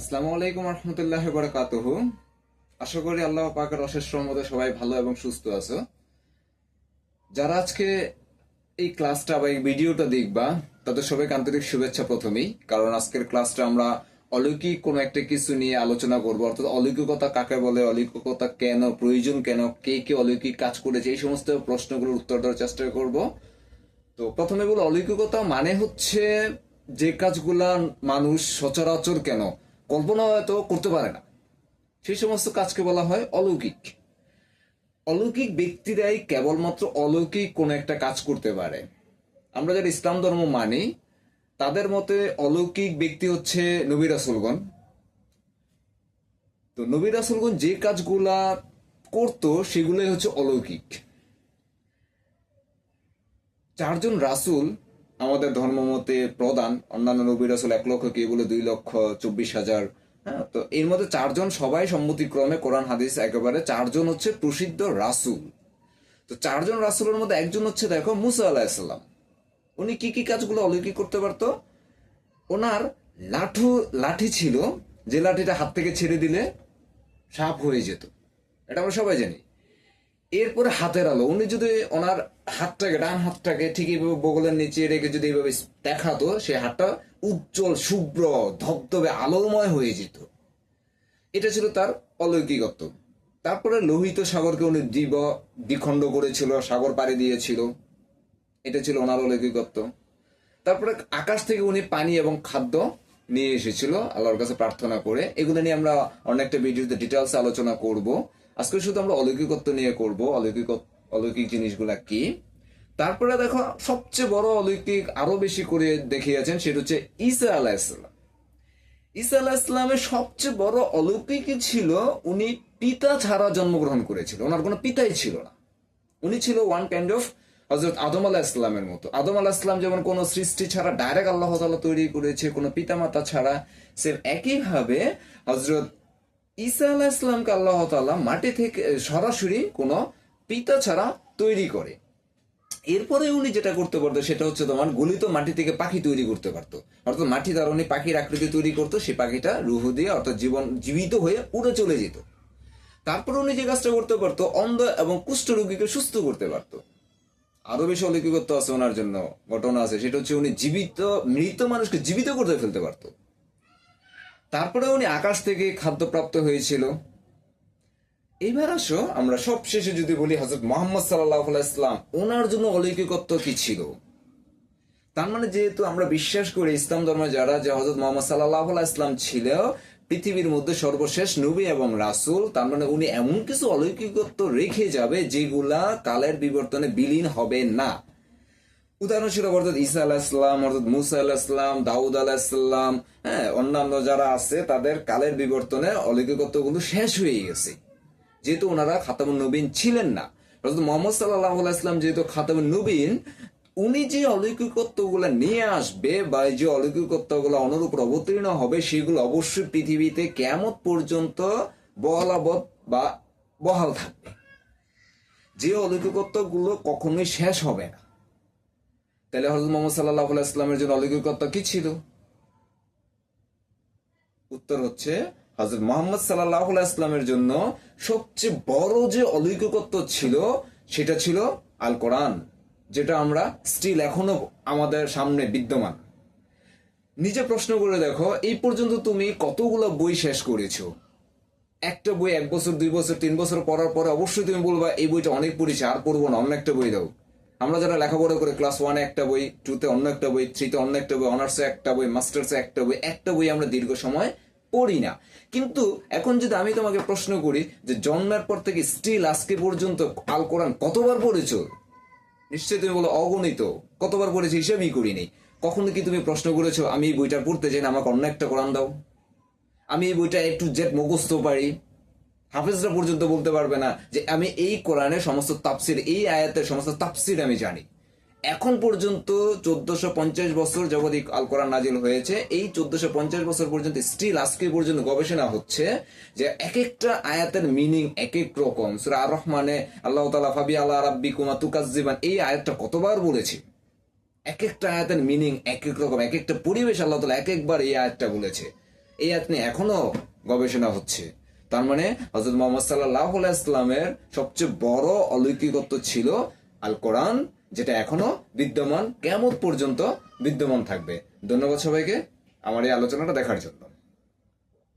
আসসালামু আলাইকুম রহমতুল্লাহ বারাকাতুহ। আশা করি আল্লাহ পাকের অশেষ সবাই ভালো এবং সুস্থ আছো। যারা আজকে এই ক্লাসটা বা এই ভিডিওটা দেখবা, তাদের সবাইকে আন্তরিক শুভেচ্ছা প্রথমেই, কারণ আজকের ক্লাসটা আমরা অলৌকিক কোনো একটা কিছু নিয়ে আলোচনা করব, অর্থাৎ অলৌকিকতা কাকে বলে, অলৌকিকতা কেন, প্রয়োজন কেন, কে কে অলৌকিক কাজ করেছে, এই সমস্ত প্রশ্নগুলোর উত্তর দেওয়ার চেষ্টা করব। তো প্রথমে বলো, অলৌকিকতা মানে হচ্ছে যে কাজগুলা মানুষ সচরাচর কেন কল্পনা হয়তো করতে পারে না। সেই সমস্ত কাজকে বলা হয় অলৌকিক। অলৌকিক ব্যক্তিরাই কেবলমাত্র অলৌকিক কোনো একটা কাজ করতে পারে। আমরা যারা ইসলাম ধর্ম মানি, তাদের মতে অলৌকিক ব্যক্তি হচ্ছে নবী রাসুলগণ। তো নবী রাসুলগণ যে কাজগুলা করতো, সেগুলোই হচ্ছে অলৌকিক। চারজন রাসূল আমাদের ধর্মমতে প্রদান অন্যান্য নবী রাসূল এক লক্ষ কে বলে দুই লক্ষ চব্বিশ হাজার। হ্যাঁ তো এর মধ্যে চারজন সবাই সম্মতিক্রমে কোরআন, হাদিস একেবারে, চারজন হচ্ছে প্রসিদ্ধ রাসূল। তো চারজন রাসূলের মধ্যে একজন হচ্ছে দেখো মুসা আলাহিসাল্লাম উনি কি কি কাজগুলো অলৌকিক করতে পারতো? ওনার লাঠু, লাঠি ছিল, যে লাঠিটা হাত থেকে ছেড়ে দিলে সাপ হয়ে যেত। এটা আমরা সবাই জানি। এরপরে হাতের আলো। উনি যদি ওনার হাতটাকে, ডান হাতটাকে ঠিক এইভাবে বগলের নিচে রেখে যদি এইভাবে দেখাতো সেই হাতটা উজ্জ্বল, শুভ্র, ধবধবে, আলোময় হয়ে যেত। এটা ছিল তার অলৌকিকত্ব। তারপরে লোহিত সাগরকে উনি দ্বিব, দ্বিখণ্ড করেছিল, সাগর পাড়ি দিয়েছিল। এটা ছিল ওনার অলৌকিকত্ব। তারপরে আকাশ থেকে উনি পানি এবং খাদ্য নিয়ে এসেছিল, আল্লাহর কাছে প্রার্থনা করে। এগুলো নিয়ে আমরা অনেকটা ভিডিওতে ডিটেলস আলোচনা করব। আজকে শুধু আমরা অলৌকিকত্ব নিয়ে করব। অলৌকিক অলৌকিক জিনিসগুলা কি? তারপরে দেখো, সবচেয়ে বড় অলৌকিক আরও বেশি করে দেখিয়েছেন, সেটা হচ্ছে ঈসা আলাহিসাল্লাম ঈসা আলাহ ইসলামের সবচেয়ে বড় অলৌকিক ছিল, উনি পিতা ছাড়া জন্মগ্রহণ করেছিল। ওনার কোনো পিতাই ছিল না। উনি ছিল ওয়ান কাইন্ড অফ হজরত আদম আলাহ ইসলামের মতো। আদম আলাহ ইসলাম যেমন কোনো সৃষ্টি ছাড়া ডাইরেক্ট আল্লাহ তালা তৈরি করেছে, কোনো পিতামাতা ছাড়া সেম একইভাবে হজরত ঈসা আলাহ ইসলামকে আল্লাহ তালা মাটি থেকে, সরাসরি কোনো পিতা ছাড়া তৈরি করে। এরপরে উনি যেটা করতে পারতো সেটা হচ্ছে তোমার গলিত মাটি থেকে পাখি তৈরি করতে পারতো। অর্থাৎ মাটি দ্বারা উনি পাখির আকৃতি তৈরি করতো সে পাখিটা রুহ দিয়ে অর্থাৎ জীবন জীবিত হয়ে উড়ে চলে যেত। তারপরে উনি যে কাজটা করতে পারতো, অন্ধ এবং কুষ্ঠ রোগীকে সুস্থ করতে পারতো। আরও বেশি অলৌকিকত্ব আছে ওনার জন্য, ঘটনা আছে। সেটা হচ্ছে উনি জীবিত, মৃত মানুষকে জীবিত করতে ফেলতে পারতো। তারপরে উনি আকাশ থেকে খাদ্যপ্রাপ্ত হয়েছিল। এইবার আসো, আমরা সব শেষে যদি বলি হজরত মোহাম্মদ সাল্লাহ ওনার জন্য অলৌকিকত্ব কি ছিল? তার মানে যেহেতু আমরা বিশ্বাস করি ইসলাম ধর্মে যারা, যে হজরত মোহাম্মদ সাল্লাহ ইসলাম ছিল পৃথিবীর মধ্যে সর্বশেষ নবী এবং রাসূল, তার মানে উনি এমন কিছু অলৌকিকত্ব রেখে যাবে যেগুলা কালের বিবর্তনে বিলীন হবে না। উদাহরণস্বরূপ অর্থাৎ ঈসা আলাহ ইসলাম অর্থাৎ মুসা আলাহ ইসলাম দাউদ আলাহ ইসলাম হ্যাঁ অন্যান্য যারা আছে, তাদের কালের বিবর্তনে অলৌকিকত্বগুলো শেষ হয়ে গেছে। যেহেতু ওনারা খাতামুন নবীন ছিলেন না। অর্থাৎ মোহাম্মদ সাল্লাহ ইসলাম যেহেতু খাতামুন নবীন উনি যে অলৌকিকত্বগুলো নিয়ে আসবে বা যে অলৌকিকত্বগুলো ওনার উপর অবতীর্ণ হবে, সেগুলো অবশ্যই পৃথিবীতে কেমন পর্যন্ত বহলাবত বা বহাল থাকবে। যে অলৌকিকত্বগুলো কখনোই শেষ হবে না। তাহলে হজরত মোহাম্মদ সাল্লাহ ইসলামের জন্য অলৌকিকত্ব কি ছিল? উত্তর হচ্ছে হজরত মোহাম্মদ সাল্লাহ ইসলামের জন্য সবচেয়ে বড় যে অলৌকিকত্ব ছিল, সেটা ছিল আল কোরআন যেটা আমরা স্টিল এখনও আমাদের সামনে বিদ্যমান। নিজে প্রশ্ন করে দেখো, এই পর্যন্ত তুমি কতগুলো বই শেষ করেছ? একটা বই এক বছর, দুই বছর, তিন বছর পড়ার পরে অবশ্যই তুমি বলবা, এই বইটা অনেক পড়েছি, আর পড়ব না, অন্য একটা বই দাও। আমরা যারা লেখাপড়া করে ক্লাস ওয়ানে একটা বই টুতে অন্য একটা বই থ্রিতে অন্য একটা বই অনার্সে একটা বই মাস্টার্সে একটা বই একটা বই আমরা দীর্ঘ সময় পড়ি না। কিন্তু এখন যদি আমি তোমাকে প্রশ্ন করি যে জন্মের পর থেকে স্টিল আজকে পর্যন্ত আল কোরআন কতবার পড়েছো? নিশ্চয়ই তুমি বলো, অগণিত। কতবার পড়েছি হিসেবেই করিনি। কখনো কি তুমি প্রশ্ন করেছ, আমি এই বইটা পড়তে চাই না, আমাকে অন্য একটা কোরআন দাও আমি এই বইটা একটু জেট মুখস্থ পারি। হাফেজরা পর্যন্ত বলতে পারবে না যে, আমি এই কোরআনের সমস্ত তাপসির এই আয়াতের সমস্ত তাপসির আমি জানি। এখন পর্যন্ত চোদ্দশো পঞ্চাশ বছর এই আল কোরআন নাজিল হয়েছে। এই চোদ্দশো পঞ্চাশ বছর পর্যন্ত স্টিল আজকে পর্যন্ত গবেষণা হচ্ছে যে এক একটা আয়াতের মিনিং এক এক রকম। সুরা আর রহমানে আল্লাহ তালা ফাবি আল্লাহ রাব্বি কুমা তুকাজিবান এই আয়াতটা কতবার বলেছে? এক একটা আয়াতের মিনিং এক এক রকম এক একটা পরিবেশ আল্লাহ তালা এক একবার এই আয়াতটা বলেছে। এই আয়াত নিয়ে এখনও গবেষণা হচ্ছে। তার মানে হজরত মোহাম্মদ সাল্লাহ ইসলামের সবচেয়ে বড় অলৌকিকত্ব ছিল আল কোরআন যেটা এখনও বিদ্যমান কেমন পর্যন্ত বিদ্যমান থাকবে। ধন্যবাদ সবাইকে আমার এই আলোচনাটা দেখার জন্য।